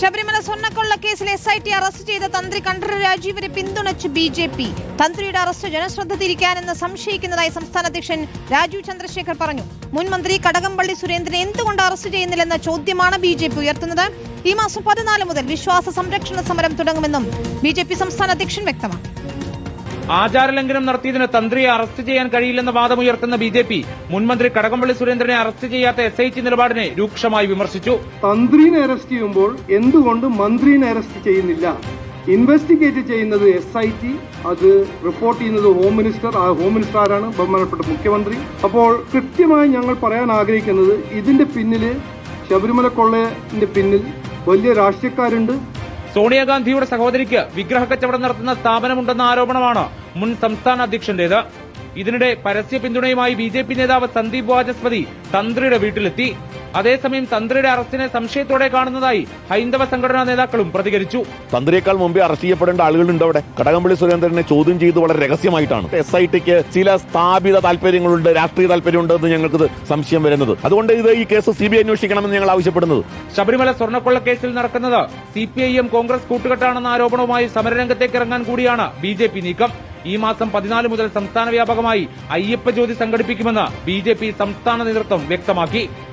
ശബരിമല സ്വർണക്കൊള്ള കേസിൽ S I T arrest ചെയ്ത തന്ത്രി കണ്ഠര രാജീവരെ പിന്തുണച്ച് ബി ജെ പി. തന്ത്രിയുടെ അറസ്റ്റ് ജനശ്രദ്ധ തിരിക്കാനെന്ന് സംശയിക്കുന്നതായി സംസ്ഥാന അധ്യക്ഷൻ രാജീവ് ചന്ദ്രശേഖർ പറഞ്ഞു. മുൻ മന്ത്രി കടകംപള്ളി സുരേന്ദ്രനെ എന്തുകൊണ്ട് അറസ്റ്റ് ചെയ്യുന്നില്ലെന്ന ചോദ്യമാണ് ബി ജെ പി ഉയർത്തുന്നത്. ഈ മാസം പതിനാല് മുതൽ വിശ്വാസ സംരക്ഷണ സമരം തുടങ്ങുമെന്നും ബി ജെ പി സംസ്ഥാന അധ്യക്ഷൻ വ്യക്തമാക്കി. ആചാരലംഘനം നടത്തിയതിന് തന്ത്രിയെ അറസ്റ്റ് ചെയ്യാൻ കഴിയില്ലെന്ന വാദമുയർത്തുന്ന ബി ജെ പി മുൻമന്ത്രി കടകംപള്ളി സുരേന്ദ്രനെ അറസ്റ്റ് ചെയ്യാത്ത എസ് ഐ ടി നിലപാടിനെ രൂക്ഷമായി വിമർശിച്ചു. തന്ത്രിനെ അറസ്റ്റ് ചെയ്യുമ്പോൾ എന്തുകൊണ്ട് മന്ത്രിനെ അറസ്റ്റ് ചെയ്യുന്നില്ല? ഇൻവെസ്റ്റിഗേറ്റ് ചെയ്യുന്നത് എസ് ഐ ടി അത് റിപ്പോർട്ട് ചെയ്യുന്നത് ഹോം മിനിസ്റ്റർ ആ ഹോം മിനിസ്റ്റർ ആരാണ്? ബഹുമാനപ്പെട്ട മുഖ്യമന്ത്രി. അപ്പോൾ കൃത്യമായി ഞങ്ങൾ പറയാൻ ആഗ്രഹിക്കുന്നത് ഇതിന്റെ പിന്നിൽ ശബരിമല കൊള്ളയുടെ പിന്നിൽ വലിയ രാഷ്ട്രീയക്കാരുണ്ട്. സോണിയാഗാന്ധിയുടെ സഹോദരിക്ക് വിഗ്രഹ കച്ചവടം നടത്തുന്ന സ്ഥാപനമുണ്ടെന്ന ആരോപണമാണ് മുൻ സംസ്ഥാന അധ്യക്ഷന്റേത്. ഇതിനിടെ പരസ്യ പിന്തുണയുമായി ബി ജെ പി നേതാവ് സന്ദീപ് വാചസ്പതി തന്ത്രിയുടെ വീട്ടിലെത്തി. അതേസമയം തന്ത്രിയുടെ അറസ്റ്റിനെ സംശയത്തോടെ കാണുന്നതായി ഹൈന്ദവ സംഘടനാ നേതാക്കളും പ്രതികരിച്ചു. തന്ത്രിയേക്കാൾ മുമ്പേ അറസ്റ്റ് ചെയ്യപ്പെടേണ്ട ആളുകളുണ്ട് അവിടെ. കടകംപള്ളി സുരേന്ദ്രനെ ചോദ്യം ചെയ്ത് വളരെ രഹസ്യമായിട്ടാണ്. എസ് ഐ ടിക്ക് ചില സ്ഥാപിത താല്പര്യങ്ങളുണ്ട് രാഷ്ട്രീയ താല്പര്യമുണ്ട് എന്ന് ഞങ്ങൾക്ക് സംശയം വരുന്നത്. അതുകൊണ്ട് ഇത് ഈ കേസ് സി ബി ഐ അന്വേഷിക്കണമെന്ന് ഞങ്ങൾ ആവശ്യപ്പെടുന്നത്. ശബരിമല സ്വർണക്കൊള്ള കേസിൽ നടക്കുന്നത് C P I M Congress കൂട്ടുകെട്ടാണെന്ന ആരോപണവുമായി സമരരംഗത്തേക്ക് ഇറങ്ങാൻ കൂടിയാണ് ബി ജെ പി നീക്കം. ഈ മാസം പതിനാല് മുതൽ സംസ്ഥാന വ്യാപകമായി അയ്യപ്പ ജ്യോതി സംഘടിപ്പിക്കുമെന്ന് ബി ജെ പി സംസ്ഥാന നേതൃത്വം വ്യക്തമാക്കി.